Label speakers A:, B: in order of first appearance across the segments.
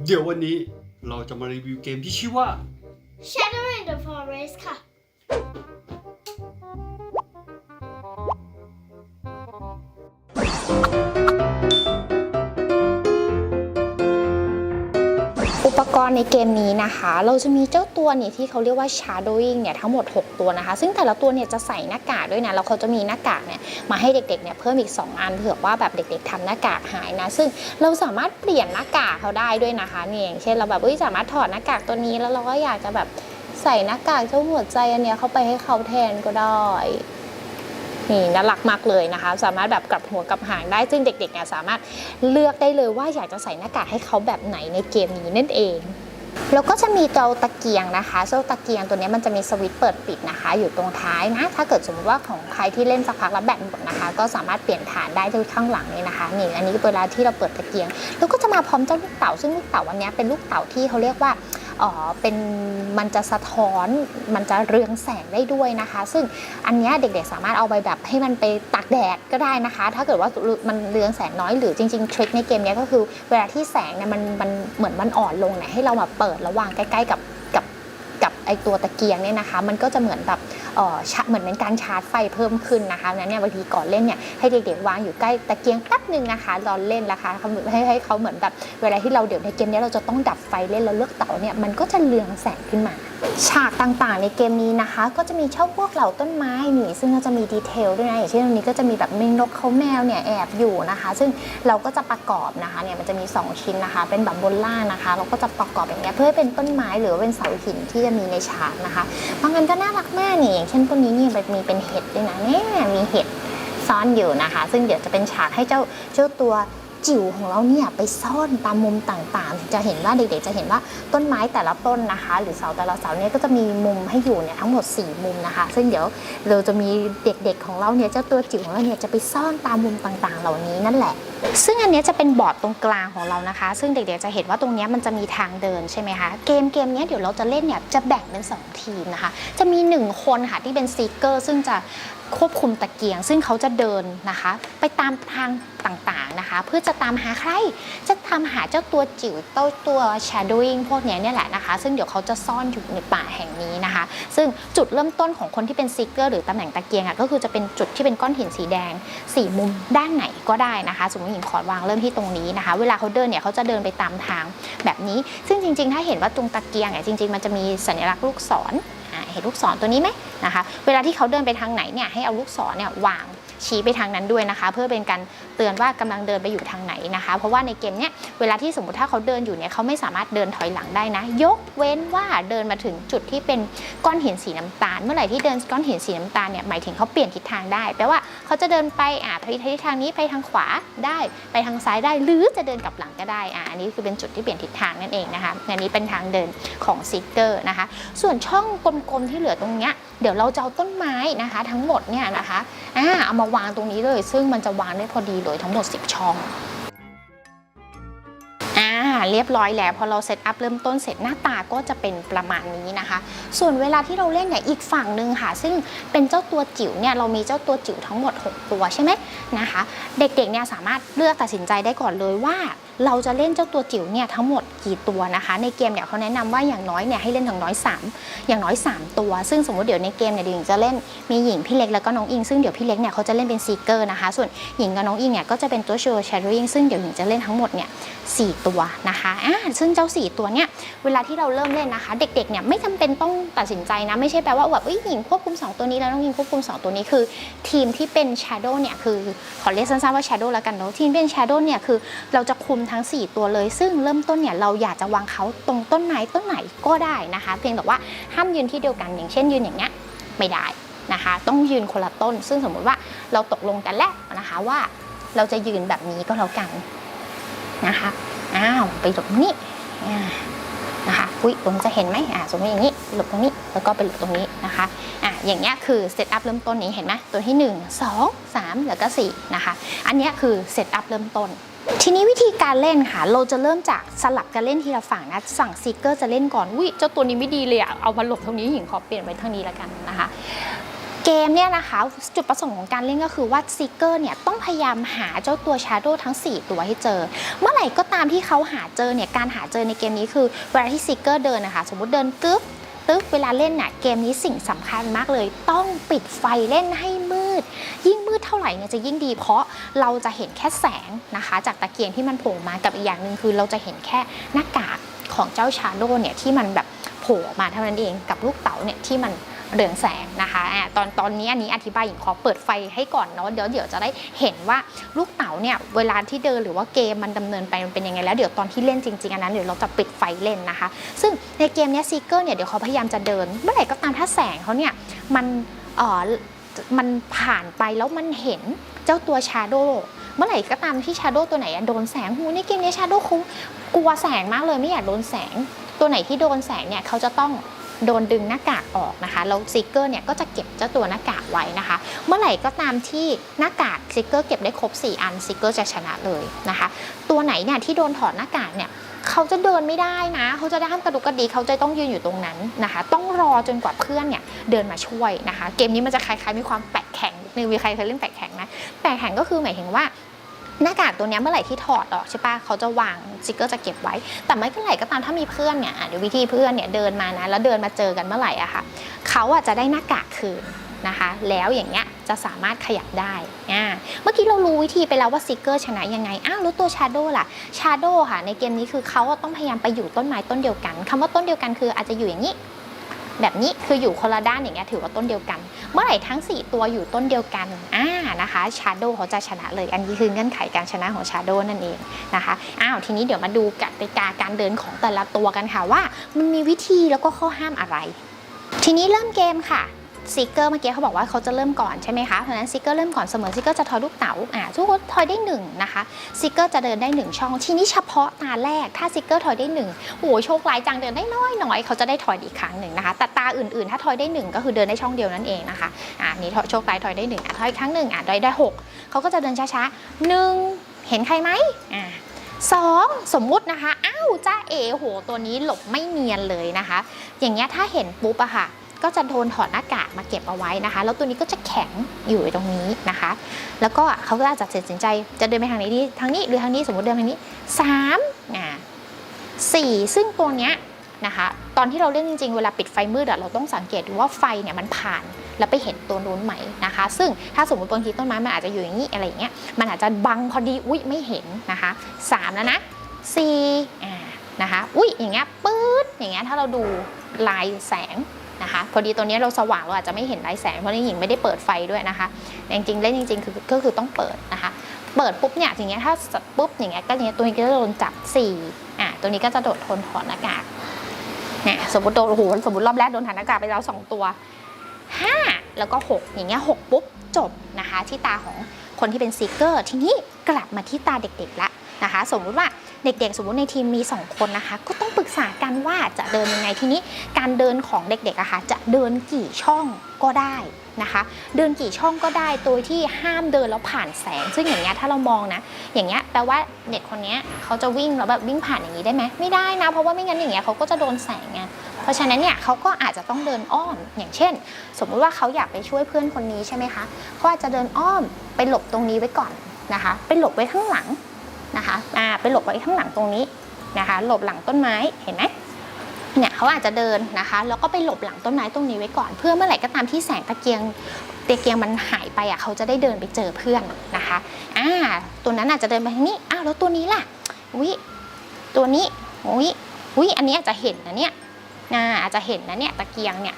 A: เดี๋ยววันนี้เราจะมารีวิวเกมที่ชื่อว่า
B: Shadow in the Forest ค่ะ
C: กรในเกมนี้นะคะ เราจะมีเจ้าตัวเนี่ยที่เขาเรียกว่า shadowing เนี่ยทั้งหมด 6 ตัวนะคะ ซึ่งแต่ละตัวเนี่ยจะใส่หน้ากากด้วยนะ แล้วเขาจะมีหน้ากากเนี่ยมาให้เด็กๆเนี่ยเพิ่มอีก 2 อันเผื่อว่าแบบเด็กๆทำหน้ากากหายนะ ซึ่งเราสามารถเปลี่ยนหน้ากากเขาได้ด้วยนะคะเนี่ยอย่างเช่นเราแบบสามารถถอดหน้ากากตัวนี้แล้วเราก็อยากจะแบบใส่หน้ากากเจ้าหัวใจอันเนี้ยเข้าไปให้เขาแทนก็ได้ นี่น่ารักมากเลยนะคะ สามารถแบบกลับหัวกลับหางได้ซึ่งเด็กๆเนี่ยสามารถเลือกได้เลยว่าอยากจะใส่หน้ากากให้เขาแบบไหนในเกมนี้นั่นเองแล้วก็จะมีเจ้าตะเกียงนะคะเจ้าตะเกียงตัวนี้มันจะมีสวิตช์เปิดปิดนะคะ อยู่ตรงท้ายนะ ถ้าเกิดสมมติว่าของใครที่เล่นสักพักแล้วแบตหมดนะคะ ก็สามารถเปลี่ยนฐานได้ที่ข้างหลังนี่นะคะ นี่อันนี้เวลาที่เราเปิดตะเกียง แล้วก็จะมาพร้อมเจ้าลูกเต๋าซึ่งลูกเต๋าวันนี้เป็นลูกเต๋าที่เขาเรียกว่า เป็นมันจะสะท้อนมันจะเรืองแสงได้ด้วยนะคะ ซึ่งอันนี้เด็กๆสามารถเอาไปแบบให้มันไปตากแดดก็ได้นะคะ ถ้าเกิดว่ามันเรืองแสงน้อยหรือจริงๆทริคในเกมนี้ก็คือ เวลาที่แสงเนี่ยมันมันเหมือนมันอ่อนลงเนี่ยให้เรามาเปิดระวางใกล้ๆกับกับ ตัวตะเกียงเนี่ยนะคะ มันก็จะเหมือนแบบเออเหมือนเป็นการชาร์จไฟเพิ่มขึ้นนะคะนั้นเนี่ยบางทีก่อนเล่นเนี่ยให้เด็กๆวางอยู่ใกล้ตะเกียงแป๊บหนึ่งนะคะรอนเล่นนะคะให้ให้เขาเหมือนแบบเวลาที่เราเดี๋ยวในเกมนี้เราจะต้องดับไฟเล่นแล้วเลือกเต๋าเนี่ยมันก็จะเรืองแสงขึ้นมาฉากต่างๆในเกมนี้นะคะ ก็จะมีเช่องพวกเหล่าต้นไม้นี่ซึ่งก็จะมีดีเทลด้วยนะอย่างเช่นตรงนี้ก็จะมีแบบมีนกเขาแมวเนี่ยแอบอยู่นะคะ ซึ่งเราก็จะประกอบนะคะเนี่ยมันจะมี 2 ชิ้นนะคะ เป็นแบบบนล่างนะคะ เราก็จะประกอบอย่างเงี้ยเพื่อให้เป็นต้นไม้หรือเป็นเสาหินที่จะมีในฉากนะคะ บางอันก็น่ารักมากนี่อย่างเช่นต้นนี้นี่มันมีเป็นเห็ดด้วยนะเนี่ยมีเห็ดซ่อนอยู่นะคะ ซึ่งเดี๋ยวจะเป็นฉากให้เจ้าเจ้าตัว จิ๋วของเราเนี่ยไปซ่อนตามมุมต่างๆ จะเห็นว่าเด็กๆ จะเห็นว่าต้นไม้แต่ละต้นนะคะ หรือเสาแต่ละเสาเนี่ยก็จะมีมุมให้อยู่เนี่ยทั้งหมด 4 มุมนะคะ ซึ่งเดี๋ยวเราจะมีเด็กๆของเราเนี่ยเจ้าตัวจิ๋วของเราเนี่ยจะไปซ่อนตามมุมต่างๆ เหล่านี้นั่นแหละ ซึ่งอันนี้จะเป็นบอร์ดตรงกลางของเรานะคะ ซึ่งเด็กๆจะเห็นว่าตรงเนี้ยมันจะมีทางเดินใช่ไหมคะเกมเกมเนี้ยเดี๋ยวเราจะเล่นเนี่ยจะแบ่งเป็นสองทีมนะคะ จะมี 1 คนค่ะที่เป็นซีเกอร์ซึ่งจะ ควบคุมตะเกียง ซึ่งเขาจะเดินนะคะ ไปตามทางต่างๆนะคะ เพื่อจะตามหาใคร จะทำหาเจ้าตัวจิ๋วเต้าตัว shadowing พวกนี้เนี่ยแหละนะคะ ซึ่งเดี๋ยวเขาจะซ่อนอยู่ในป่าแห่งนี้นะคะ ซึ่งจุดเริ่มต้นของคนที่เป็นซีเกอร์หรือตำแหน่งตะเกียงอะก็คือจะเป็นจุดที่เป็นก้อนหินสีแดงสี่มุมด้านไหนก็ได้นะคะ สมมติหญิงขอวางเริ่มที่ตรงนี้นะคะ เวลาเขาเดินเนี่ยเขาจะเดินไปตามทางแบบนี้ ซึ่งจริง ๆ ถ้าเห็นว่าตรงตะเกียงเนี่ยจริง ๆ มันจะมีสัญลักษณ์ลูกศร เห็นลูกศรตัวนี้ไหมนะคะ เวลาที่เขาเดินไปทางไหนเนี่ยให้เอาลูกศรเนี่ยวาง ชี้ไปทางนั้นด้วยนะคะ เพื่อเป็นการเตือนว่ากำลังเดินไปอยู่ทางไหนนะคะ เพราะว่าในเกมเนี้ยเวลาที่สมมติถ้าเขาเดินอยู่เนี่ยเขาไม่สามารถเดินถอยหลังได้นะ ยกเว้นว่าเดินมาถึงจุดที่เป็นก้อนหินสีน้ำตาล เมื่อไหร่ที่เดินก้อนหินสีน้ำตาลเนี่ยหมายถึงเขาเปลี่ยนทิศทางได้แปลว่าเขาจะเดินไปอ่าไปทิศทางนี้ไปทางขวาได้ไปทางซ้ายได้ หรือจะเดินกลับหลังก็ได้อ่าอันนี้คือเป็นจุดที่เปลี่ยนทิศทางนั่นเองนะคะอันนี้เป็นทางเดินของซิกเกอร์นะคะ ส่วนช่องกลมๆที่เหลือตรงเนี้ยเดี๋ยวเราจะเอาต้นไม้นะคะ ทั้งหมดเนี่ยนะคะอ่าเอามาวางตรงนี้เลย ซึ่งมันจะวางได้พอดีเลยทั้งหมด 10 ช่องอ่าเรียบร้อยแล้วพอเราเซตอัพเริ่มต้นเสร็จหน้าตาก็จะเป็นประมาณนี้นะคะ ส่วนเวลาที่เราเล่นเนี่ยอีกฝั่งหนึ่งค่ะ ซึ่งเป็นเจ้าตัวจิ๋วเนี่ยเรามีเจ้าตัวจิ๋วทั้งหมด 6 ตัวใช่ไหมนะคะ เด็กๆเนี่ยสามารถเลือกตัดสินใจได้ก่อนเลยว่า เราจะเล่นเจ้าตัวจิ๋วเนี่ยทั้งหมดกี่ตัวนะคะ ในเกมเนี่ยเขาแนะนำว่าอย่างน้อยเนี่ยให้เล่นถึงน้อย 3 อย่างน้อย 3 ตัว ซึ่งสมมติเดี๋ยวในเกมเนี่ยเดี๋ยวหญิงจะเล่นมีหญิงพี่เล็กแล้วก็น้องอิงซึ่งเดี๋ยวพี่เล็กเนี่ยเขาจะเล่นเป็นซีเกอร์นะคะ ส่วนหญิงกับน้องอิงเนี่ยก็จะเป็นตัวโชว์แชร์ริงซึ่งเดี๋ยวหญิงจะเล่นทั้งหมดเนี่ยสตัวนะคะอ่าซึ่งเจ้า 4 ตัวเนี่ยเวลาที่เราเริ่มเล่นนะคะ เด็กๆเนี่ยไม่จำเป็นต้องตัดสินใจนะไม่ใช่แปลว่าแบบหญิงควบคุม 2 ตัวนี้แล้วน้องอิงควบคุม 2 ตัวนี้คือ ทีมที่เป็น Shadow เนี่ยคือขอเรียกสั้นๆว่า Shadow แล้วกันเนาะทีมเป็น Shadow เนี่ยคือเราจะคุมททั้ง 4 ตัวเลย ซึ่งเริ่มต้นเนี่ยเราอยากจะวางเขาตรงต้นไม้ต้นไหนก็ได้นะคะ เพียงแต่ว่าห้ามยืนที่เดียวกันอย่างเช่นยืนอย่างเงี้ยไม่ได้นะคะ ต้องยืนคนละต้น ซึ่งสมมุติว่าเราตกลงกันแล้วนะคะว่าเราจะยืนแบบนี้ก็แล้วกันนะคะอ้าวไปหลบนี่อ่านะคะอุ้ยตรงจะเห็นไหมอ่าสมมติอย่างนี้หลบตรงนี้แล้วก็ไปหลบตรงนี้นะคะอะอย่างเงี้ยคือเซตอัพเริ่มต้นนี้เห็นไหมตัวที่ 1 2 3 แล้วก็4นะคะอันนี้คือเซตอัพเริ่มต้น ทีนี้วิธีการเล่นค่ะ เราจะเริ่มจากสลับกันเล่นทีละฝั่งนะฝั่งซีเกอร์จะเล่นก่อนวิเจ้าตัวนี้ไม่ดีเลยอะเอามาหลบตรงนี้หญิงขอเปลี่ยนไปทางนี้แล้วกันนะคะเกมเนี่ยนะคะจุดประสงค์ของการเล่นก็คือว่าซิกเกอร์เนี่ยต้องพยายามหาเจ้าตัวชาโดทั้ง 4 ตัวให้เจอ เมื่อไหร่ก็ตามที่เขาหาเจอเนี่ยการหาเจอในเกมนี้คือเวลาที่ซิกเกอร์เดินนะคะสมมติเดินกึ๊บตึ๊บเวลาเล่นน่ะเกมนี้สิ่งสำคัญมากเลย ต้องปิดไฟเล่นให้มืด ยิ่งมืดเท่าไหร่เนี่ยจะยิ่งดี เพราะเราจะเห็นแค่แสงนะคะ จากตะเกียงที่มันโผล่มากับอีกอย่างหนึ่งคือเราจะเห็นแค่หน้ากากของเจ้าชาโดเนี่ยที่มันแบบโผล่มาเท่านั้นเองกับลูกเต๋าเนี่ยที่มันเรืองแสงนะคะอ่าตอนตอนนี้อันนี้อธิบายอย่างขอเปิดไฟให้ก่อนเนาะเดี๋ยวเดี๋ยวจะได้เห็นว่าลูกเต๋าเนี่ยเวลาที่เดินหรือว่าเกมมันดำเนินไปมันเป็นยังไงแล้วเดี๋ยวตอนที่เล่นจริงๆอันนั้นเดี๋ยวเราจะปิดไฟเล่นนะคะ ซึ่งในเกมเนี้ซีเกอร์เนี่ยเดี๋ยวเขาพยายามจะเดิน เมื่อไหร่ก็ตามถ้าแสงเขาเนี่ยมันเอ่อ มันผ่านไปแล้วมันเห็นเจ้าตัวชาโดเมื่อไหร่ก็ตามที่ชาโดตัวไหนโดนแสงหูในเกมนี้ชาโดคงกลัวแสงมากเลยไม่อยากโดนแสง ตัวไหนที่โดนแสงเนี่ยเขาจะต้องโดนดึงหน้ากากออกนะคะแล้วซิกเกอร์เนี่ยก็จะเก็บเจ้าตัวหน้ากากไว้นะคะ เมื่อไหร่ก็ตามที่หน้ากากซิกเกอร์เก็บได้ครบ 4 อันซิกเกอร์จะชนะเลยนะคะ ตัวไหนเนี่ยที่โดนถอดหน้ากากเนี่ย เขาจะเดินไม่ได้นะ เขาจะได้ห้ามกระดุกกระดิเขาจะต้องยืนอยู่ตรงนั้นนะคะ ต้องรอจนกว่าเพื่อนเนี่ยเดินมาช่วยนะคะ เกมนี้มันจะคล้ายๆมีความแปะแข็งในมีใครเคยเล่นแปะแข็งนะแปะแข็งก็คือหมายถึงว่าหน้ากากตัวนี้เมื่อไหร่ที่ถอดออกใช่ปะเขาจะวางสติกเกอร์จะเก็บไว้ แต่ไม่เป็นไรก็ตามถ้ามีเพื่อนเนี่ยเดี๋ยววิธีเพื่อนเนี่ยเดินมานะแล้วเดินมาเจอกันเมื่อไหร่อะค่ะเขาอะจะได้หน้ากากคืนนะคะ แล้วอย่างเงี้ย จะสามารถขยับได้อ่าเมื่อกี้เรารู้วิธีไปแล้วว่าสติกเกอร์ชนะยังไงอ้าวแล้ตัวชาโดล่ะชาโดค่ะ ในเกมนี้คือเขาต้องพยายามไปอยู่ต้นไม้ต้นเดียวกันคำว่าต้นเดียวกันคืออาจจะอยู่อย่างนี้แบบนี้คืออยู่คนละด้านอย่างเงี้ยถือว่าต้นเดียวกัน เมื่อไหร่ทั้ง 4 ตัวอยู่ต้นเดียวกันอ่านะคะชาโดเขาจะชนะเลย อันนี้คือเงื่อนไขการชนะของชาโดนั่นเองนะคะอ้าวทีนี้เดี๋ยวมาดูกติกาการเดินของแต่ละตัวกันค่ะว่า มันมีวิธีแล้วก็ข้อห้ามอะไร ทีนี้เริ่มเกมค่ะ ซิกเกอร์เมื่อกี้เขาบอกว่าเขาจะเริ่มก่อนใช่ไหมคะเพราะฉะนั้นซิกเกอร์เริ่มก่อนเสมอซิกเกอร์จะทอยลูกเต๋าอ่าทุกคนทอยได้หนึ่งนะคะซิกเกอร์จะเดินได้หนึ่งช่อง ทีนี้เฉพาะตาแรกถ้าซิกเกอร์ทอยได้หนึ่งโอ้โหโชคร้ายจังเดินได้น้อยหน้อยเขาจะได้ทอยอีกครั้งหนึ่งนะคะแต่ตาอื่นๆ ถ้าทอยได้หนึ่งก็คือเดินได้ช่องเดียวนั่นเองนะคะอ่านี่โชคร้ายทอยได้หนึ่งอะทอยอีกครั้งหนึ่งอะทอยได้หกเขาก็จะเดินช้าๆหนึ่งเห็นใครไหมอ่าสองสมมุตินะคะ อ้าวจ้าเอโหตัวนี้หลบไม่เนียนเลยนะคะ อย่างเงี้ยถ้าเห็นปุ๊บอะค่ะ ก็จะโดนถอดหน้ากากมาเก็บเอาไว้นะคะ แล้วตัวนี้ก็จะแข็งอยู่ตรงนี้นะคะ แล้วก็เขาก็อาจจะตัดสินใจจะเดินไปทางไหนดีทางนี้หรือทางนี้สมมติเดินทางนี้สามอ่าสี่ซึ่งตัวเนี้ยนะคะตอนที่เราเล่นจริงๆ เวลาปิดไฟมืดเราต้องสังเกตดูว่าไฟเนี่ยมันผ่านแล้วไปเห็นตัวนู้นไหมนะคะ ซึ่งถ้าสมมติบางทีต้นไม้มันอาจจะอยู่อย่างนี้อะไรอย่างเงี้ยมันอาจจะบังพอดีอุ๊ยไม่เห็นนะคะสามแล้วนะสี่อ่านะคะอุ๊ยอย่างเงี้ยปื๊ดอย่างเงี้ยถ้าเราดูลายแสง นะคะ พอดีตัวนี้เราสว่างเราอาจจะไม่เห็นลายแสงเพราะนี่หญิงไม่ได้เปิดไฟด้วยนะคะแต่จริงๆเล่นจริงๆคือก็คือต้องเปิดนะคะ เปิดปุ๊บเนี่ยอย่างเงี้ยถ้าปุ๊บอย่างเงี้ยก็อย่างเงี้ยตัวนี้ก็จะโดนจับสี่อ่าตัวนี้ก็จะโดดทนถอดหน้ากากเนี่ยสมมติโดนโอ้โหสมมติรอบแรกโดนถอดหน้ากากไปแล้วสองตัว 5 แล้วก็ 6 อย่างเงี้ย6ปุ๊บจบนะคะ ที่ตาของคนที่เป็นซีเกอร์ทีนี้กลับมาที่ตาเด็กๆละนะคะ สมมุติว่า เด็กๆ สมมติในทีมมี 2 คนนะคะ ก็ต้องปรึกษากันว่าจะเดินยังไงทีนี้ การเดินของเด็กๆอะคะจะเดินกี่ช่องก็ได้นะคะ เดินกี่ช่องก็ได้โดยที่ห้ามเดินแล้วผ่านแสง ซึ่งอย่างเงี้ยถ้าเรามองนะ อย่างเงี้ยแปลว่าเด็กคนเนี้ยเขาจะวิ่งแล้วแบบวิ่งผ่านอย่างนี้ได้ไหมไม่ได้นะ เพราะว่าไม่งั้นอย่างเงี้ยเขาก็จะโดนแสงไงเพราะฉะนั้นเนี่ยเขาก็อาจจะต้องเดินอ้อม อย่างเช่น สมมุติว่าเขาอยากไปช่วยเพื่อนคนนี้ใช่ไหมคะเขาอาจจะเดินอ้อมไปหลบตรงนี้ไว้ก่อนนะคะ ไปหลบไว้ข้างหลัง นะคะอ่าไปหลบไว้ข้างหลังตรงนี้นะคะ หลบหลังต้นไม้เห็นไหมเนี่ยเขาอาจจะเดินนะคะ แล้วก็ไปหลบหลังต้นไม้ตรงนี้ไว้ก่อน เพื่อเมื่อไหร่ก็ตามที่แสงตะเกียงตะเกียงมันหายไปอะเขาจะได้เดินไปเจอเพื่อนนะคะอ่าตัวนั้นอาจจะเดินไปทางนี้อ้าวแล้วตัวนี้ล่ะวิตัวนี้วิวิอันนี้อาจจะเห็นนะเนี่ยน่าอาจจะเห็นนะเนี่ยตะเกียงเนี่ย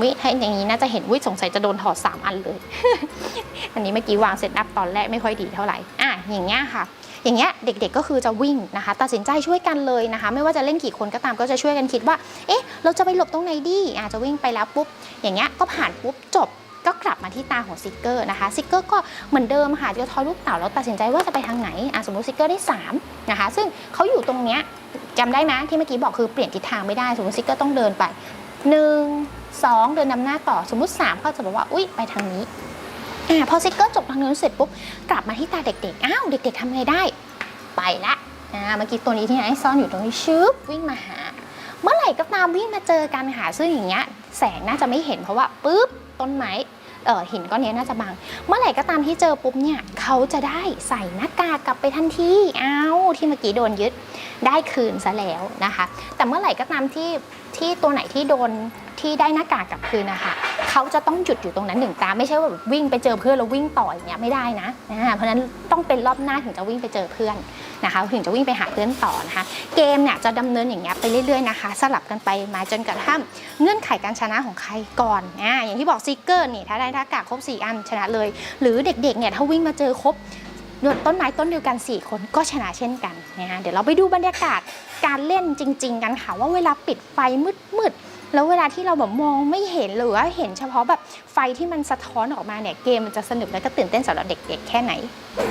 C: วิถ้าอย่างนี้น่าจะเห็นวิสงสัยจะโดนถอด3 อันเลย อันนี้เมื่อกี้วางเซตอัพตอนแรกไม่ค่อยดีเท่าไหร่อะอย่างเงี้ยค่ะ อย่างเงี้ยเด็กๆก็คือจะวิ่งนะคะ ตัดสินใจช่วยกันเลยนะคะ ไม่ว่าจะเล่นกี่คนก็ตามก็จะช่วยกันคิดว่า เอ๊ะ เราจะไปหลบตรงไหนดีอาจจะวิ่งไปแล้วปุ๊บ อย่างเงี้ยก็ผ่านปุ๊บจบก็กลับมาที่ตาของซิกเกอร์นะคะซิกเกอร์ก็เหมือนเดิมค่ะจะทอยลูกเต๋าแล้วตัดสินใจว่าจะไปทางไหนสมมติซิกเกอร์ได้สามนะคะซึ่งเขาอยู่ตรงเนี้ยจำได้ไหมที่เมื่อกี้บอกคือเปลี่ยนทิศทางไม่ได้สมมติซิกเกอร์ต้องเดินไปหนึ่งสองเดินนำหน้าต่อสมมติสามเขาจะบอกว่าอุ้ยไปทางนี้ อ่าพอซิกเกอร์จบทางนู้นเสร็จปุ๊บกลับมาที่ตาเด็กๆ อ้าวเด็ก ๆทำไงได้ ไปละอ่าเมื่อกี้ตัวนี้ที่ไหนซ่อนอยู่ตรงนี้ชึบวิ่งมาหา เมื่อไหร่ก็ตามวิ่งมาเจอกันค่ะ ซึ่งอย่างเงี้ยแสงน่าจะไม่เห็นเพราะว่าปุ๊บต้นไม้เออหินก้อนนี้น่าจะบังเมื่อไหร่ก็ตามที่เจอปุ๊บเนี่ยเขาจะได้ใส่หน้ากากกลับไปทันทีอ้าวที่เมื่อกี้โดนยึดได้คืนซะแล้วนะคะ แต่เมื่อไหร่ก็ตามที่ที่ตัวไหนที่โดนที่ได้หน้ากากกลับคืนนะคะ เขาจะต้องหยุดอยู่ตรงนั้นหนึ่งตา ไม่ใช่ว่าวิ่งไปเจอเพื่อนแล้ววิ่งต่ออย่างเงี้ยไม่ได้นะอ่าเพราะนั้นต้องเป็นรอบหน้าถึงจะวิ่งไปเจอเพื่อนนะคะถึงจะวิ่งไปหาเพื่อนต่อนะคะ เกมเนี่ยจะดำเนินอย่างเงี้ยไปเรื่อยๆนะคะ สลับกันไปมาจนกระทั่งเงื่อนไขการชนะของใครก่อนอ่าอย่างที่บอกซิกเกอร์นี่ถ้าได้หน้ากากครบ 4 อันชนะเลย หรือเด็กๆเนี่ยถ้าวิ่งมาเจอครบต้นไม้ต้นเดียวกัน 4 คนก็ชนะเช่นกันนะคะเดี๋ยวเราไปดูบรรยากาศการเล่นจริง ๆ กันค่ะว่าเวลาปิดไฟมืดๆ แล้วเวลาที่เราแบบมองไม่เห็นหรือว่าเห็นเฉพาะแบบไฟที่มันสะท้อนออกมาเนี่ยเกมมันจะสนุกและก็ตื่นเต้นสำหรับเด็กๆ แค่ไหน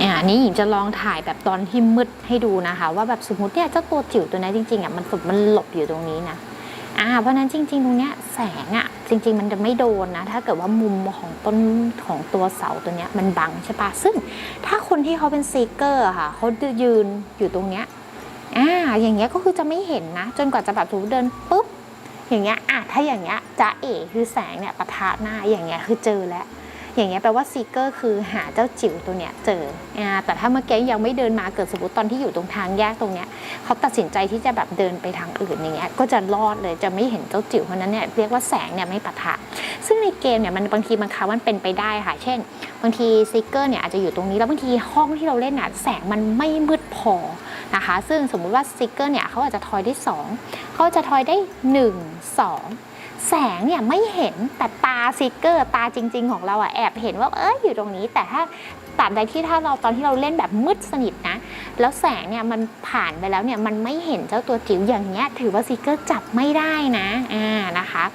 C: อ่านี่หญิงจะลองถ่ายแบบตอนที่มืดให้ดูนะคะ ว่าแบบสมมติเนี่ยเจ้าตัวจิ๋วตัวนี้จริงๆอะมันสุดมันหลบอยู่ตรงนี้นะอ่าเพราะนั้นจริง ๆ ตรงเนี้ยแสงอะจริง ๆ มันจะไม่โดนนะ ถ้าเกิดว่ามุมของต้นของตัวเสาตัวเนี้ยมันบังใช่ปะซึ่งถ้าคนที่เขาเป็นซีเกอร์ค่ะเขายืนอยู่ตรงเนี้ยอ่าอย่างเงี้ยก็คือจะไม่เห็นนะ จนกว่าจะแบบถูเดินปุ๊บ อย่างเงี้ยอะถ้าอย่างเงี้ยจะเอ๋คือแสงเนี่ยปะทะหน้าอย่างเงี้ยคือเจอแล้ว อย่างเงี้ยแปลว่าซีเกอร์คือหาเจ้าจิ๋วตัวเนี้ยเจออ่าแต่ถ้าเมื่อกี้ยังไม่เดินมาเกิดสมมติตอนที่อยู่ตรงทางแยกตรงเนี้ยเขาตัดสินใจที่จะแบบเดินไปทางอื่นอย่างเงี้ยก็จะรอดเลยจะไม่เห็นเจ้าจิ๋วเพราะนั้นเนี่ยเรียกว่าแสงเนี่ยไม่ปะทะ ซึ่งในเกมเนี่ยมันบางทีบางครั้งมันเป็นไปได้ค่ะ เช่น บางทีซิกเกอร์เนี่ยอาจจะอยู่ตรงนี้แล้วบางทีห้องที่เราเล่นน่ะแสงมันไม่มืดพอ นะคะ ซึ่งสมมุติว่าซิกเกอร์เนี่ยเขาอาจจะทอยได้สองเขาจะทอยได้หนึ่งสองแสงเนี่ยไม่เห็นแต่ตาซิกเกอร์ตาจริง ๆ ของเราอะแอบเห็นว่าเอ้ยอยู่ตรงนี้ แต่ถ้าตราบใดที่ถ้าเราตอนที่เราเล่นแบบมืดสนิทนะ แล้วแสงเนี่ยมันผ่านไปแล้วเนี่ยมันไม่เห็นเจ้าตัวจิ๋วอย่างเงี้ยถือว่าซิกเกอร์จับไม่ได้นะอ่านะคะ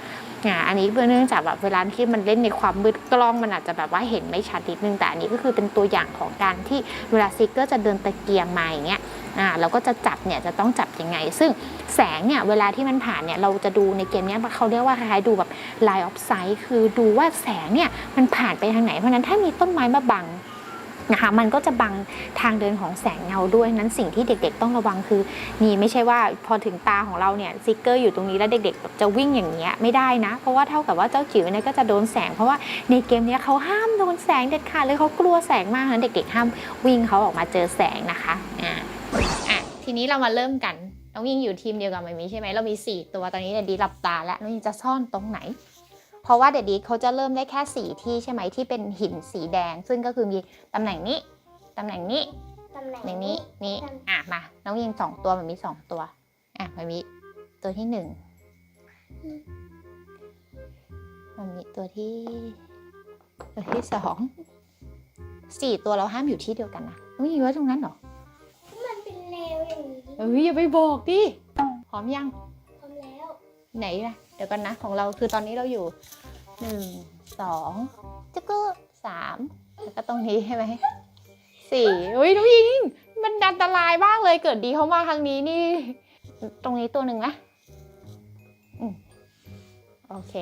C: อ่าอันนี้เนื่องจากแบบเวลาที่มันเล่นในความมืดกล้องมันอาจจะแบบว่าเห็นไม่ชัดนิดนึงแต่อันนี้ก็คือเป็นตัวอย่างของการที่เวลาซิกเกอร์จะเดินตะเกียงมาอย่างเงี้ย อ่าเราก็จะจับเนี่ยจะต้องจับยังไง ซึ่งแสงเนี่ยเวลาที่มันผ่านเนี่ยเราจะดูในเกมนี้เขาเรียกว่าคล้ายๆดูแบบ line of sight คือดูว่าแสงเนี่ยมันผ่านไปทางไหน เพราะนั้นถ้ามีต้นไม้มาบังนะคะมันก็จะบังทางเดินของแสงเงาด้วยนั้นสิ่งที่เด็กๆต้องระวังคือ นี่ไม่ใช่ว่าพอถึงตาของเราเนี่ยซิกเกอร์อยู่ตรงนี้แล้วเด็กๆจะวิ่งอย่างเงี้ยไม่ได้นะ เพราะว่าเท่ากับว่าเจ้าจิ๋วเนี่ยก็จะโดนแสง เพราะว่าในเกมนี้เขาห้ามโดนแสงเด็ดขาดเลยเขากลัวแสงมากนั้นเด็กๆห้ามวิ่งเขาออกมาเจอแสงนะคะอ่า อะทีนี้เรามาเริ่มกัน น้องยิงอยู่ทีมเดียวกับไมมี่ใช่ไหมเรามีสี่ตัวตอนนี้เดดดีหลับตาแล้วน้องยิงจะซ่อนตรงไหน เพราะว่าเดดดีเขาจะเริ่มได้แค่สี่ที่ใช่ไหมที่เป็นหินสีแดง ซึ่งก็คือมีตำแหน่งนี้ตำแหน่งนี้
B: ตำแหน่ง
C: นี้นี้อะมาน้องยิงสองตัวมันมีสองตัวอะมันมีตัวที่หนึ่งมันมีตัวที่ตัวที่สองสี่ตัวเราห้ามอยู่ที่เดียวกันนะน้องยิงไว้ตรงนั้นหรอ
B: วอย่างนี้
C: เอ้ยอย่าไปบอกดิพร้อมยัง
B: พร้อมแล้ว
C: ไหนนะเดี๋ยวกันนะของเราคือตอนนี้เราอยู่หนึ่งสองจะก็สามแล้วก็ตรงนี้ใช่ไหมสี่อุ้ยน้องยิง มันอันตรายมากเลยเกิดดีเขามาครั้งนี้นี่ ตรงนี้ตัวหนึ่งนะอืมโอเค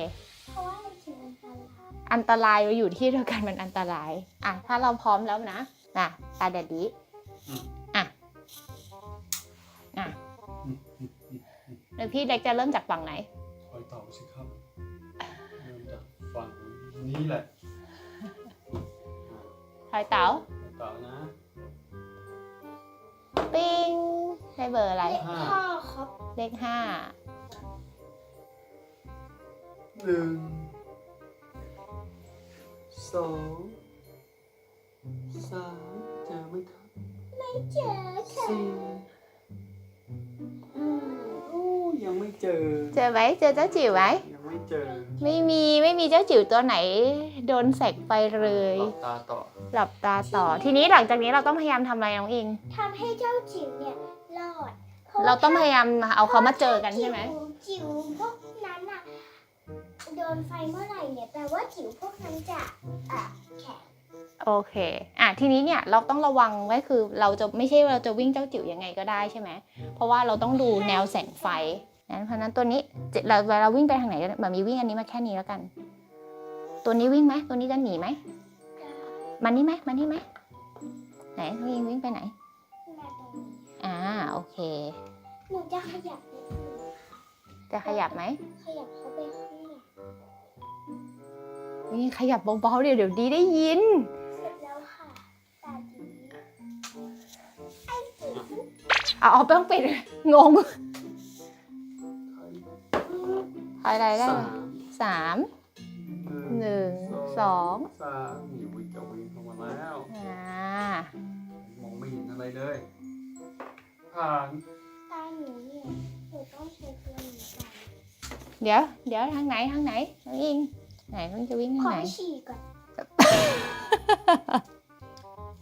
B: เพราะว่ามันถึงอันตราย
C: อันตรายเราอยู่ที่เดียวกันมันอันตราย อะ ถ้าเราพร้อมแล้วนะน่ะตาแดดดี
A: อืม
C: อะอะ
A: อืมอืมอืม
C: เดี๋ยวพี่เล็กจะเริ่มจากฝั่งไหน
A: คอยเต่าสิครับ เริ่มจากฝั่งนี้แหละ
C: ทอยเต๋า
A: คอยเต่านะ
C: ปิ้งได้เบอร์อะไร
A: ห้า
B: พ่อครับ
C: เลขห้า
A: หนึ่งสองสามเจอไหมครับ
B: ไม่เจอค่ะ
A: สี่ห้าโอ้ ยังไม่เจอ
C: เจอไหมเจอเจ้าจิ๋วไหม
A: ยังไม่เจอ
C: ไม่มีไม่มีเจ้าจิ๋วตัวไหน โดนแสกไฟเลย
A: หลับตาต่อ
C: หลับตาต่อ ทีนี้หลังจากนี้เราต้องพยายามทำอะไรน้องอิง
B: ทำให้เจ้าจิ๋วเนี่ยรอดพะ
C: เราต้องพ
B: ว่
C: ยายามเอาเขามาเจอกันใช่ไหม
B: จิ๋วจิ๋วพวกนั้นอะโดนไฟเมื่อไหร่เนี่ยแปลว่าจิ๋วพวกนั้นจะอะแข็ง
C: โอเค อะทีนี้เนี่ยเราต้องระวังไว้คือเราจะไม่ใช่ว่าเราจะวิ่งเจ้าจิ๋วยังไงก็ได้ใช่ไหม เพราะว่าเราต้องดูแนวแสงไฟนั้นเพราะฉะนั้นตัวนี้จะเราเวลาวิ่งไปทางไหนแบบมีวิ่งอันนี้มาแค่นี้แล้วกัน ตัวนี้วิ่งไหมตัวนี้จะหนีไหมมันนี่ไหมมันนี่ไหมไหนน้องอิงวิ่งไปไหน
B: มาตรงนี้
C: อ่าโอเค
B: หนูจะขยับนิดนึง
C: จะขยับไหม
B: ขยับเข้าไปข้างใน
C: นี่ขยับเบาๆเดี๋ยวเดี๋ยวดีได้ยิน
B: เอา
C: เอาต้องเป็นงงใครอะไรได้
A: สาม
C: สามหนึ่งสอง
A: สามนี่วิ่งจะวิ่งเข้ามาแล้ว
C: อ่า
A: มองไม่เห็นอะไรเลยผ่าน
B: ตาหนูเนี่ยหนูต้องใช้ตัวหนูก่อน
C: เดี๋ยวเดี๋ยวทางไหนทางไหนน้องอิงไหนน้องจะวิ่ง
B: ข
C: ทาง
B: อ
C: ไหน
B: ไปฉี่ก่อน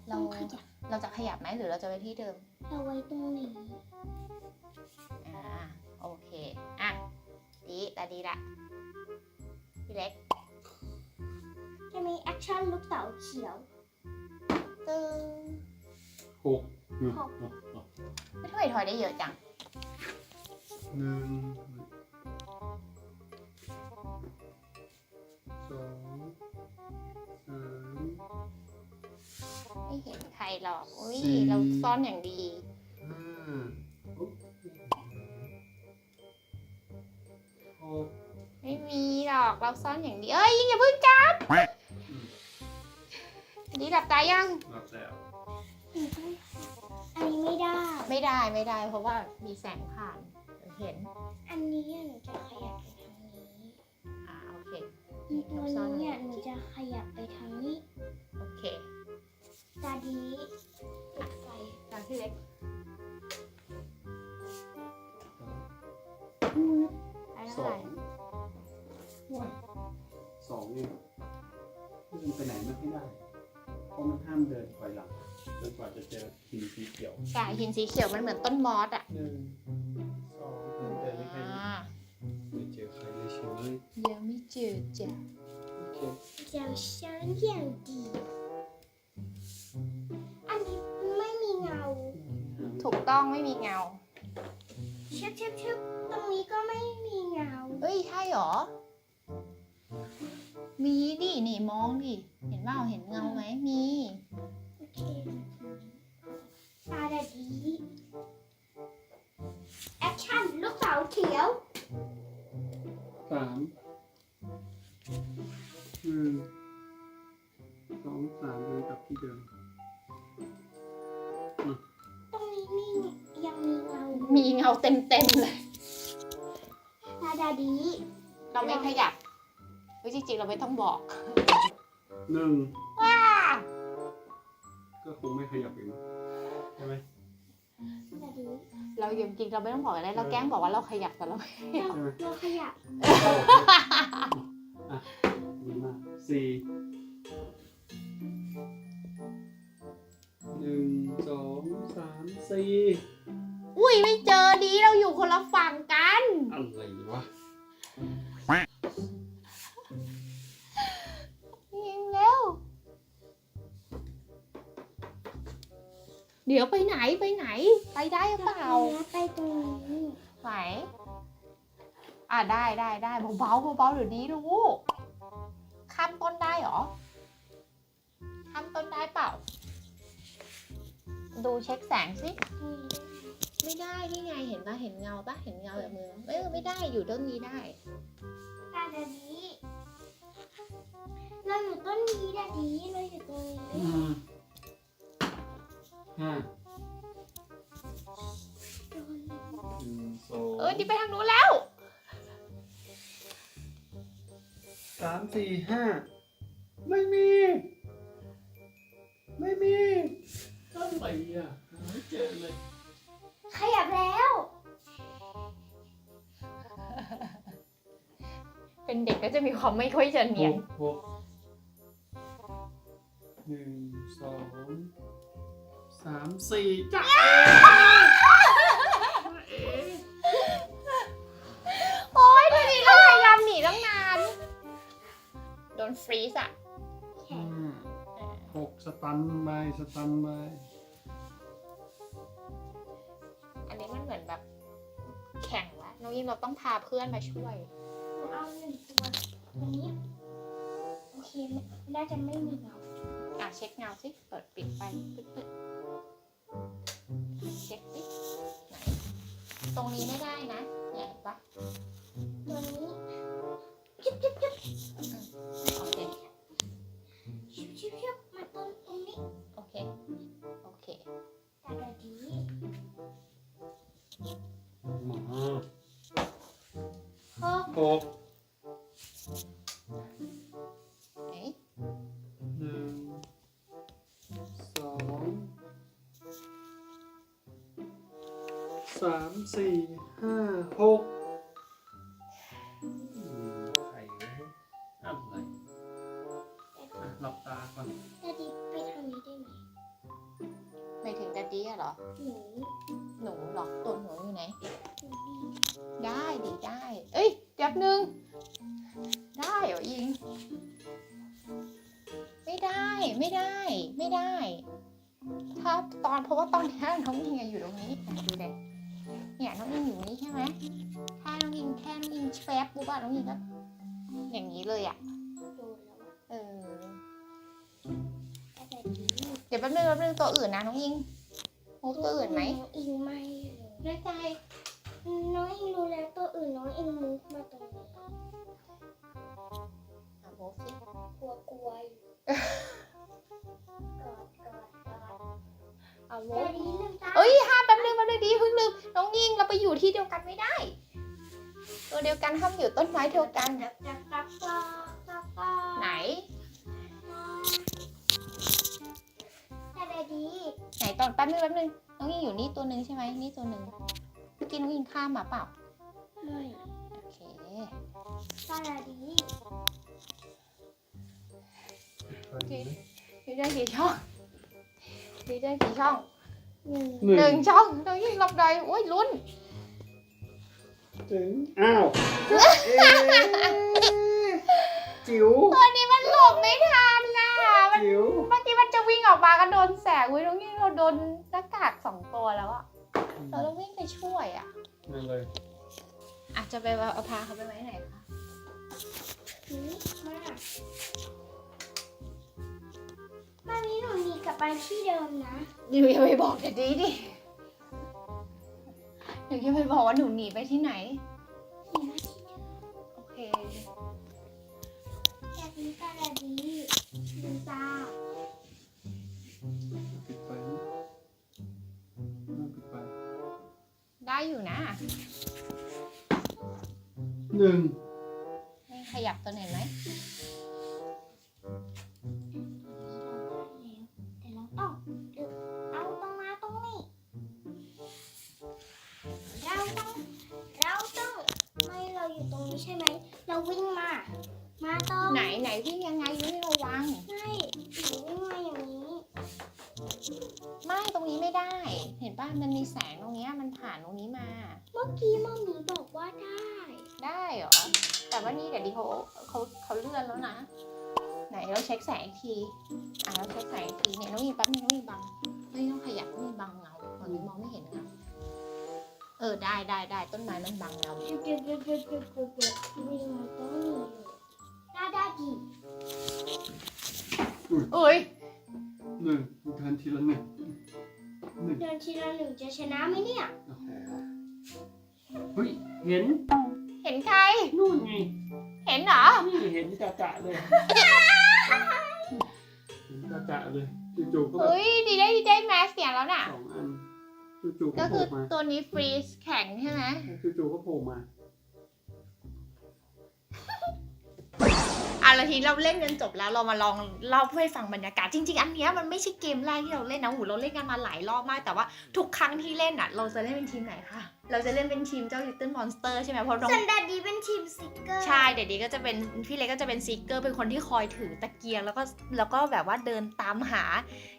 C: เรา
B: ต้องขยับ
C: เราจะขยับไหมหรือเราจะไปที่เดิม
B: เราไว้ตรงนี้
C: อ่าโอเค อะ ดีแต่ดีละพี่เล็ก
B: จะมีแอคชั่นลูกเต๋าเขียว
C: ตึง
A: หก
B: หก
C: ไม่ทำไมถอยได้เยอะจัง
A: หนึ่งสองสาม
C: ไม่เห็นใครหรอกอุ้ย
A: สี่
C: เราซ่อนอย่างดี
A: ห้าอุ๊บหก
C: ไม่มีหรอกเราซ่อนอย่างดี เอ้ยยิงอย่าเพิ่งจับดีหลับตายัง
A: หลับแล้ว
B: อันนี้ไม่ได้
C: ไม่ได้ไม่ได้ เพราะว่ามีแสงผ่านเห็น
B: อันนี้หนูจะขยับไปทางนี้
C: อ่าโอเค
B: ตัวนี้เนี่ยหนูจะขยับไปทางนี้
C: โอเค
B: ตาดีปิดไฟ
C: ตามพี่เล็กไป
A: ส
C: เท่า
A: อ
C: ไหร่
A: งว้ายสองเองเดินไปไหนไม่ค่อยได้ เพราะมันห้ามเดินถอยหลังจนกว่าจะเจอหินสีเขียว
C: สายหินสีเขียวมันเหมือนต้นมอสอะ
A: หนึ่งสองเดินเดินไม่ค่อยดี
C: อ่า
A: ไม่เจอใครเลยเชียวเลย
C: ยังไม่เจอจ้ะ
A: โอเค
B: เจ้าช้างอย่างดี อันนี้ไม่มีเงา
C: ถูกต้องไม่มีเงา
B: ชึบชึบชึบตรงนี้ก็ไม่มีเงา
C: เอ้ยใช่หรอ มีดินี่มองดิ เห็นว่าเห็นเงาไหมมี
B: โอเคตาดาดีแอคชั่นลูกเต๋าเขียว
A: สาม เงา
C: เต็มเต็มๆเลย
B: ตาดาดี
C: เราไม่ขยับเฮ้ยจริงๆ เราไม่ต้องบอก
A: หนึ่ง
C: ว้า
A: ก็คงไม่ขยับเองใช่ไหม
B: ตาดาดี
C: เราจริงๆเราไม่ต้องบอกอะไร เราแกล้งบอกว่าเราขยับแต่เราไม่
B: เราเราขยับ
A: อะดีมากสี่
C: เบาๆเบาๆเดี๋ยวดีลูกข้ามต้นได้เหรอข้ามต้นได้เปล่า ดูเช็คแสงสิไม่ได้นี่ไงเห็นปะเห็นเงาปะเห็นเงาแบบมือเออไม่ได้อยู่ต้นนี้ได้
B: ตาดาดีเราอยู่ต้นนี้ดาดีเราอยู่ตรงนี้
A: อืมห้า
B: โดน
A: หนึ่งสอง
C: เออดีไปทางนู้นแล้ว
A: สามสี่ห้าไม่มี ไม่มีอะไรอะหาไม่เจอเลย
B: ขยับแล้ว
C: เป็นเด็กก็จะมีความไม่ค่อยจะเนียน
A: หกหกหนึ่งสองสามสี่จ้า
C: โอ๊ยดูดิเราพยายามหนีตั้ง นานโดนฟรีซอะ
A: ห้าหกสตันไปสตันไป
C: อันนี้มันเหมือนแบบ แข่งแล้วน้องยิมเราต้องพาเพื่อนมาช่วย
B: หนูเอาหนึ่งตัวตรงนี้โอเคน่าจะไม่มีเงา
C: อะเช็คเงาสิเปิดปิดไปปึ๊ดปึ๊ดเช็คสิไหน ตรงนี้ไม่ได้
A: สามสี่ห้าหกอืมไข่ไว้อะไรอะหลับตาก่อน
B: แต่ดิไปทางนี้ได้ไหม
C: ไม่ถึงดัดดี้อะเหรอ
B: หนู
C: หนูเหรอตัวหนูอยู่ไหน
B: หนูดี
C: ได้ดิได้ เอ้ยเดี๋ยวนึง ได้เหรออิง ไม่ได้ไม่ได้ ไม่ได้ ถ้าตอนเพราะว่าตอนนี้น้องอิงอะอยู่ตรงนี้อะดูเด็ เนี่ยน้องอิงอยู่นี่ใช่ไหมถ้าน้องอิงแค่น้องอิงแฟบปุ๊บอะน้องอิงก็อย่างนี้เลยอะ
B: โดนแล้วอะ
C: เออ
B: แต่ดิ
C: เดี๋ยวแป๊บนึงแป๊บนึงตัวอื่นนะน้องอิงโอ้ตัวอื่นไหม
B: น้องอิงไม่เลย
C: แน่ใจ
B: น้องอิงรู้แล้วตัวอื่นน้องอิงมุกมาตรงนี้
C: อะโมสิ
B: กลัวกลัวอยู่
C: เอาโม
B: แต่ดิลืมตา
C: เอ้ยห้ามแป๊บนึงแป๊บนึงดีเพิ่งลืมน้องอิงเราไปอยู่ที่เดียวกันไม่ได้ ตัวเดียวกันห้ามอยู่ต้นไม้เดียวกัน
B: จับจับจับจับจับจับ
C: ไหน
B: แต่ดี
C: ไหนตอนแป๊บนึงแป๊บนึงน้องอิงอยู่นี่ตัวหนึ่งใช่ไหมนี่ตัวหนึ่งเมื่อกี้น้องอิงข้ามมาเปล่า
B: ไม่
C: โอเค
B: แต่ดี
C: มีได้กี่ช่อง มีได้กี่ช่อง
B: หนึ่ง
A: หนึ่
C: หนึ่
A: ง
C: งช่องน้องอิงหลบใดโอ้ยลุ้น
A: ถึงอ้าวเอ๊ะจิ๋ว
C: ตัวนี้มันหลบไม่ทันนะมัน
A: จิ๋ว
C: เมื่อกี้มันจะวิ่งออกมาก็โดนแสงอุ้ยน้องอิงเราโดนหน้ากากสองตัวแล้วอะเราต้องวิ่งไปช่วยอะ
A: นั่นเลย
C: อาจจะไปเอาพาเขาไปไว้ไหนคะ
B: นี่มาก มามีหนูหนีกลับไปที่เดิมนะ
C: ดิวอย่าไปบอกเดี๋ยวดีดิเดี๋ยวอย่าไปบอกว่าหนูหนีไปที่ไหน
B: หนีมาที่เดิม
C: โอเค
B: แต่ดีแต่ดีลืมตา
A: ปิดไฟนะนั่งปิดไฟ
C: ได้อยู่นะ
A: หนึ่ง
C: ไม่ขยับตัวไหนไหม
B: รอ
C: แต่
B: ว่า
C: นี่เดี๋ยวดีเขาเขาเขาเลื่อนแล้วนะ ไหนเราเช็คแสงอีกที อะเราเช็คแสงอีกทีเนี่ยน้องมีแป๊บนึงน้องมีบังไม่ต้องขยับน้องมีบังเงามันมองไม่เห็นเงาเออได้ได้ได้ต้นไม้มันบังเงา
B: เดือดเดือดเดือดเดือดเดือดเก่งมาตรงมีได้ได้ดี
C: เอ้ย
A: หนึ่งเดินทีละหนึ่งหนึ่ง
B: เดินทีละหนึ่งจะชนะไหมเนี่ย
A: โอ้โหเฮ้ยเห็น
C: เห็นใคร
A: นู่นไง
C: เห็นเหรอ
A: นี่เห็นจะจะๆเลย เห็นจะจะๆเลยจู่ๆก็แบบ
C: เฮ้ย ดีได้ดีได้แมสเสียงแล้วน่ะ
A: สองอันจู่ๆก็
C: ก็
A: โผ
C: คื
A: ล่
C: อ
A: มา
C: ตัวนี้ฟรีซแข็งใช่ไหม
A: จู่ๆก็โผล่มา
C: อะแล้วทีเราเล่นกันจบแล้วเรามาลองเล่าเพื่อให้ฟังบรรยากาศจริง ๆ อันเนี้ยมันไม่ใช่เกมแรกที่เราเล่นนะหูเราเล่นกันมาหลายรอบมากแต่ว่าทุกครั้งที่เล่นอะ เราจะเล่นเป็นทีมไหนคะเราจะเล่นเป็นทีมเจ้า Little Monster ใช่ไหมเพราะน้อง
B: ส่วนดาดีเป็นทีมสติกเกอร์
C: ใช่เดี๋ยวนี้ก็จะเป็นพี่เล็กก็จะเป็นซีเกอร์เป็นคนที่คอยถือตะเกียงแล้วก็แล้วก็แบบว่าเดินตามหา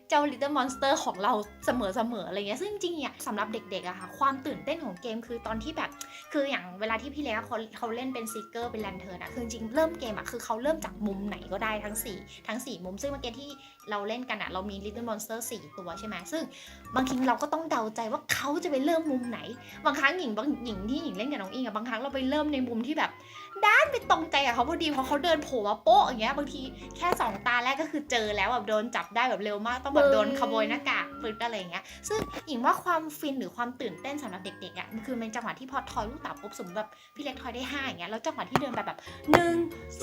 C: เจ้า Little Monster ของเราเสมอๆอะไรเงี้ยซึ่งจริงๆเนี่ยสำหรับเด็กๆอะค่ะความตื่นเต้นของเกมคือตอนที่แบบ คืออย่างเวลาที่พี่เล็กเขาเขาเล่นเป็นซีเกอร์เป็นแลนเทิร์นอะคือจริงเริ่มเกมอะคือเขาเริ่มจากมุมไหนก็ได้ทั้งสี่ทั้งสี่มุม ซึ่งเมื่อกี้ที่เราเล่นกันอะเรามี Little Monster สี่ตัวใช่ไหมซึ่งบางทีเราก็ต้องเดาใจว่าเขาจะไปเริ่มมุมไหน บางครั้งหญิงบางหญิงที่หญิงเล่นกับน้องอิงอะบางครั้งเราไปเริ่มในมุมที่แบบ ด้านไปตรงใจกับเขาพอดีเพราะเขาเดินโผล่มาโป๊ะอย่างเงี้ยบางทีแค่สองตาแรกก็คือเจอแล้วแบบโดนจับได้แบบเร็วมาก ต้องแบบโดนขโมยหน้ากากฟึดอะไรอย่างเงี้ยซึ่งหญิงว่าความฟินหรือความตื่นเต้นสำหรับเด็กๆอะมันคือเป็นจังหวะที่พอทอยลูกเต๋าปุ๊บสมมติแบบพี่เล็กทอยได้ห้าอย่างเงี้ยแล้วจังหวะที่เดินไปแบบหนึ่ง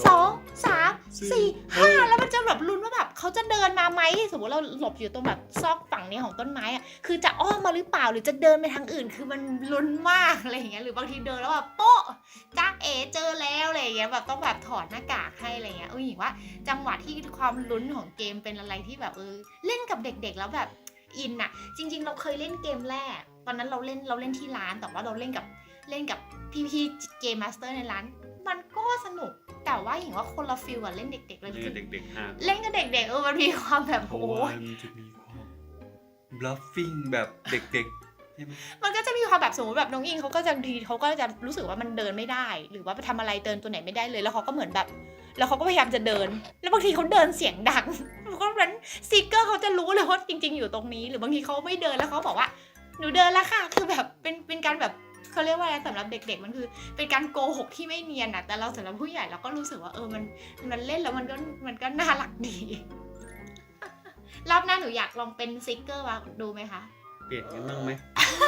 C: สองสามสี่ห้าแล้วมันจะแบบลุ้นว่าแบบเขาจะเดินมาไหมสมมติเราหลบอยู่ตรงแบบซอกฝั่งนี้ของต้นไม้อะคือจะอ้อมมาหรือเปล่าหรือจะเดินไปทางอื่น คือมันลุ้นมากอะไรอย่างเงี้ยหรือบางทีเดินแล้วแบบโป๊ะจ้าเอ๋เจอแล้วอะไรอย่างเงี้ยแบบต้องแบบถอดหน้ากากให้อะไรเงี้ยเออหญิงว่าจังหวะที่ความลุ้นของเกมเป็นอะไรที่แบบเออเล่นกับเด็กๆแล้วแบบอินอะจริง ๆ เราเคยเล่นเกมแรกตอนนั้นเราเล่นเราเล่นที่ร้านแต่ว่าเราเล่นกับเล่นกับพี่ๆเกมมาสเตอร์ในร้าน มันก็สนุกแต่ว่าหญิงว่าคนละฟิลกับเล่นเด็กๆเลย
A: นี่
C: คือ
A: เด็กๆห้าม
C: เล่นกับเด็กๆเออมันมีความแบบ
A: เพราะ
C: โอ้
A: ว่ายมันจะมีความ bluffing แบบเด็กๆใช่ไห ม
C: มันก็จะมีความแบบสมมติแบบน้องอิงเขาก็จะบางทีเขาก็จะรู้สึกว่ามันเดินไม่ได้ หรือว่าไปทำอะไรเดินตัวไหนไม่ได้เลย แล้วเขาก็เหมือนแบบ แล้วเขาก็พยายามจะเดิน แล้วบางทีเขาเดินเสียงดังเพราะฉะนั้นซิกเกอร์เขาจะรู้เลยว่าจริง ๆ อยู่ตรงนี้ หรือบางทีเขาไม่เดินแล้วเขาบอกว่า หนูเดินแล้วค่ะ คือแบบเป็นเป็นการแบบเขาเรียกว่าอะไรสำหรับเด็ก ๆ มันคือเป็นการโกหกที่ไม่เนียนอะแต่เราสำหรับผู้ใหญ่เราก็รู้สึกว่าเออมันมันเล่นแล้วมันก็มันก็น่ารักดีรอบหน้าหนูอยากลองเป็นซิกเกอร์มาดูไหมคะ
A: เปลี่ยนกันบ้างไหม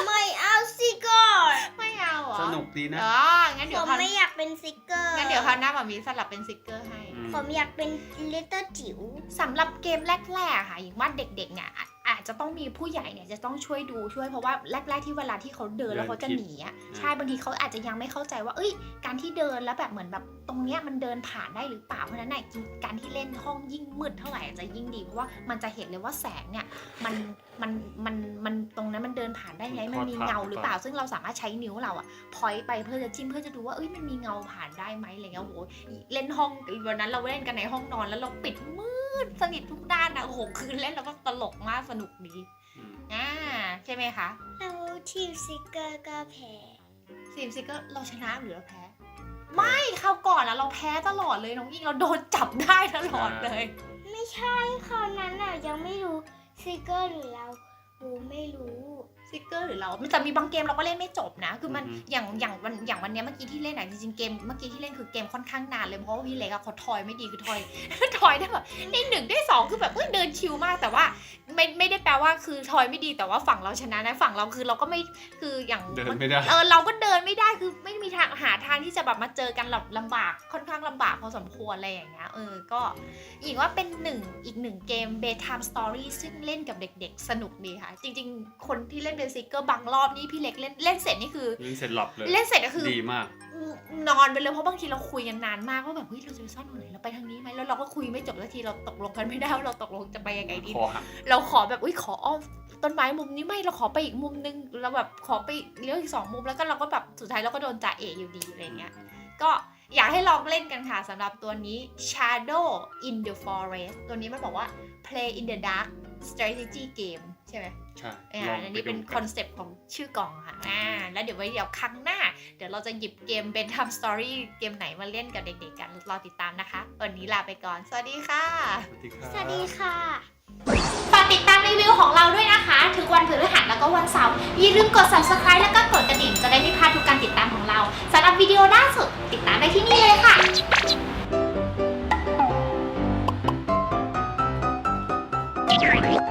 B: ไม่เอาสิก่อน
C: ไม่เอาเหรอ
A: สนุกดีนะ
C: อ๋องั้น
B: ผ
C: เดี๋ยว
B: ม
C: คราว
B: ไม่อยากเป็นซิกเกอร์
C: งั้นเดี๋ยวคราวหน้ามามีสลับเป็นซิกเกอร์ให้
A: อืม
B: ผมอยากเป็นลิตเติ้ลจิ๋ว
C: สำหรับเกมแรกๆอะค่ะอย่างว่าเด็กๆเนี่ยอาจ อาจจะต้องมีผู้ใหญ่เนี่ยจะต้องช่วยดูช่วยเพราะว่าแรก ๆที่เวลาที่เขาเดินแล้วเขาจะหนีอะใช่บางทีเขาอาจจะยังไม่เข้าใจว่า เอ้ย การที่เดินแล้วแบบเหมือนแบบตรงเนี้ยมันเดินผ่านได้หรือเปล่าเพราะฉะนั้นน่ะการที่เล่นห้องยิ่งมืดเท่าไหร่จะยิ่งดีเพราะว่ามันจะเห็นเลยว่าแสงเนี่ยมันมันมันมันตรงนั้นมันเดินผ่านได้ไงมันมีเงาหรือเปล่า ซึ่งเราสามารถใช้นิ้วเราอะพอยไปเพื่อจะจิ้มเพื่อจะดูว่าเอ้ยมันมีเงาผ่านได้ไหมอะไรเงี้ยโอ้โหเล่นห้องวันนั้นเราเล่นกันในห้องนอนแล้วเราปิดมืดสนิททุกด้านอะโอ้โหคือเล่นแล้วก็ตลกมากสนุกดี
A: อืม
C: อ่าใช่ไหมคะ
B: แล้วทีมซิกเกอร์ก็แพ้
C: ซีมซิกก็เราชนะหรือเราแพ้ ไม่คราวก่อนอะเราแพ้ตลอดเลยน้องยิงเราโดนจับได้ตลอดเลย
B: ไม่ใช่คราวนั้นน่ะยังไม่รู้ซิกเกอร์หรือเราบูไม่รู้
C: ซิกเกอร์หรือเราแต่มีบางเกมเราก็เล่นไม่จบนะ คือมัน
A: อือฮึ
C: อย่างอย่างวันอย่างวันเนี้ยเมื่อกี้ที่เล่นอะจริงๆเกมเมื่อกี้ที่เล่นคือเกมค่อนข้างนานเลยเพราะว่าพี่เล็กอะเขาทอยไม่ดีคือทอย ทอยได้แบบได้หนึ่งได้สองคือแบบเอ้ยเดินชิลมากแต่ว่าไม่ไม่ได้แปลว่าคือทอยไม่ดีแต่ว่าฝั่งเราชนะนะฝั่งเราคือเราก็ไม่คืออย่าง
A: เดินไม่ได้
C: เออเราก็เดินไม่ได้คือไม่มีทางหาทางที่จะแบบมาเจอกันหลับลำบากค่อนข้างลำบากพอสมควรอะไรอย่างเงี้ยเออก็หญิงว่าเป็นหนึ่งอีกหนึ่งเกม bedtime story ซึ่งเล่นกับเด็กๆ สนุกดีค่ะ จริงๆ คนที่เล่นเบสิกเกอร์บางรอบนี่พี่เล็กเล่นเล่นเสร็จนี่คือ
A: เล่นเสร็จหลับเลย
C: เล่นเสร็จก็คือ
A: ดีมาก
C: นอนไปเลยเพราะบางทีเราคุยกันนานมากว่าแบบเฮ้ยเราจะไปซ่อนตรงไหนเราไปทางนี้ไหมแล้วเราก็คุยไม่จบสักทีเราตกลงกันไม่ได้ว่าเราตกลงจะไปยังไงดี
A: คอหัก
C: เราขอแบบอุ้ยขออ้อมต้นไม้มุมนี้ไม่เราขอไปอีกมุมนึงเราแบบขอไปเลี้ยวอีกสองมุมแล้วก็เราก็แบบสุดท้ายเราก็โดนจ่าเอะอยู่ดีอะไรเงี้ยก็อยากให้ลองเล่นกันค่ะสำหรับตัวนี้ Shadow in the Forest ตัวนี้มันบอกว่า play in the dark strategy game ใช่ไหม
A: ใช่
C: อ่า
A: ลอง
C: อัน
A: ไป
C: นี้เป็น
A: ดู
C: คอนเซปต์ของชื่อกล่องค่ะอ่าแล้วเดี๋ยวไว้เดี๋ยวครั้งหน้า เดี๋ยวเราจะหยิบเกมเป็นทำสตอรี่เกมไหนมาเล่นกับเด็กๆกันรอติดตามนะคะ วันนี้ลาไปก่อน สวัสดีค่ะ
A: สวัสดีครับ
B: สวัสดีค่ะ
C: ฝากติดตามรีวิวของเราด้วยนะคะ ทุกวันพฤหัสแล้วก็วันเสาร์อย่าลืมกด subscribe แล้วก็กดกระดิ่งจะได้ไม่พลาดทุกการติดตามของเราสำหรับวิดีโอล่าสุดติดตามได้ที่นี่เลยค่ะ Secret.